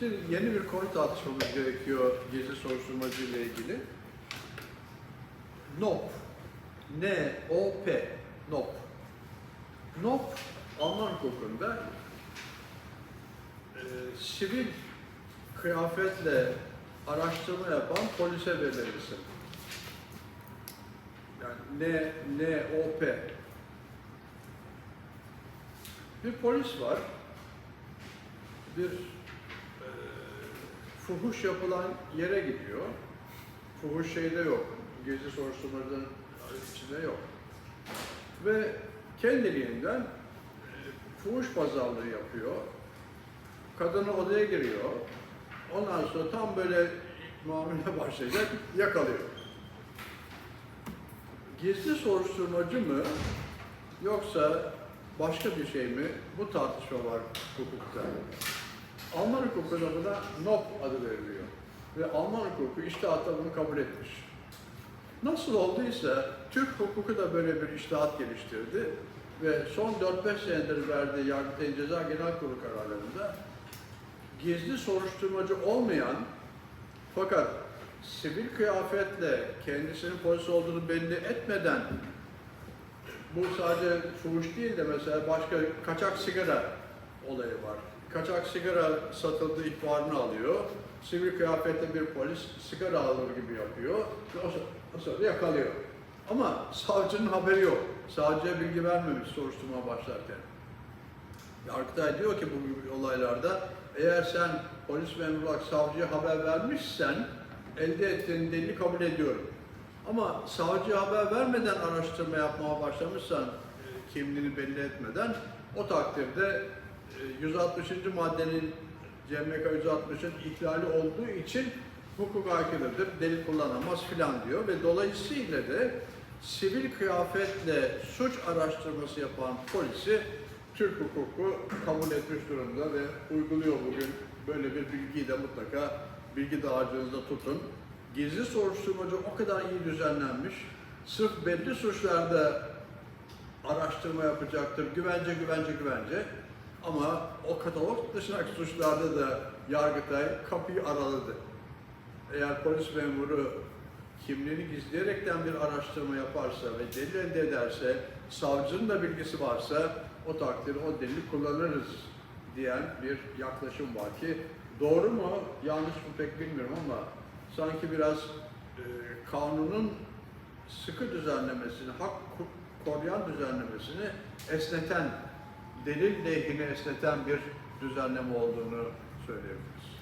Şimdi yeni bir konu tartışmamız gerekiyor gizli soruşturmacı ile ilgili. NOP. N-O-P. NOP. NOP, Alman hukukunda e, sivil kıyafetle araştırma yapan polise verilir isim. Yani N, N-O-P. Bir polis var. Bir fuhuş yapılan yere gidiyor. Fuhuş şeyde yok. Gezi soruşturmaların içinde yok. Ve kendiliğinden e, fuhuş pazarlığı yapıyor. Kadını odaya giriyor. Ondan sonra tam böyle muamele başlayacak, yakalıyor. Gizli soruşturmacı mı yoksa başka bir şey mi? Bu tartışma var hukukta. Alman hukukunda buna NOP adı veriliyor. Ve Alman hukuku iştihatta bunu kabul etmiş. Nasıl olduysa Türk hukuku da böyle bir iştihat geliştirdi ve son 4-5 senedir verdiği Yargıtay'ın Ceza Genel Kurulu kararlarında gizli soruşturmacı olmayan fakat sivil kıyafetle kendisinin polis olduğunu belli etmeden bu sadece fuhuş değil de mesela başka kaçak sigara olayı var. Kaçak sigara satıldığı ihbarını alıyor. Sivil kıyafetli bir polis sigara alır gibi yapıyor ve o, sırada yakalıyor. Ama savcının haberi yok. Savcıya bilgi vermemiş soruşturma başlarken. Yargıtay diyor ki bu olaylarda eğer sen polis memuru olarak savcıya haber vermişsen elde ettiğin delili kabul ediyorum. Ama savcıya haber vermeden araştırma yapmaya başlamışsan e, kimliğini belli etmeden o takdirde 160. maddenin CMK 160'ın ihlali olduğu için hukuk aykırıdır, delil kullanamaz filan diyor ve dolayısıyla da sivil kıyafetle suç araştırması yapan polisi Türk hukuku kabul etmiş durumda ve uyguluyor bugün. Böyle bir bilgiyi de mutlaka bilgi dağarcığınızda tutun. Gizli soruşturmacı o kadar iyi düzenlenmiş. Sırf belli suçlarda araştırma yapacaktır. Güvence, güvence, güvence. Ama o katalog dışındaki suçlarda da Yargıtay kapıyı araladı. Eğer polis memuru kimliğini gizleyerekten bir araştırma yaparsa ve delil elde ederse, savcının da bilgisi varsa o takdirde o delili kullanırız diyen bir yaklaşım var ki doğru mu yanlış mı pek bilmiyorum ama sanki biraz e, kanunun sıkı düzenlemesini, hak koruyan düzenlemesini esneten, delil lehine esneten bir düzenleme olduğunu söyleyebiliriz.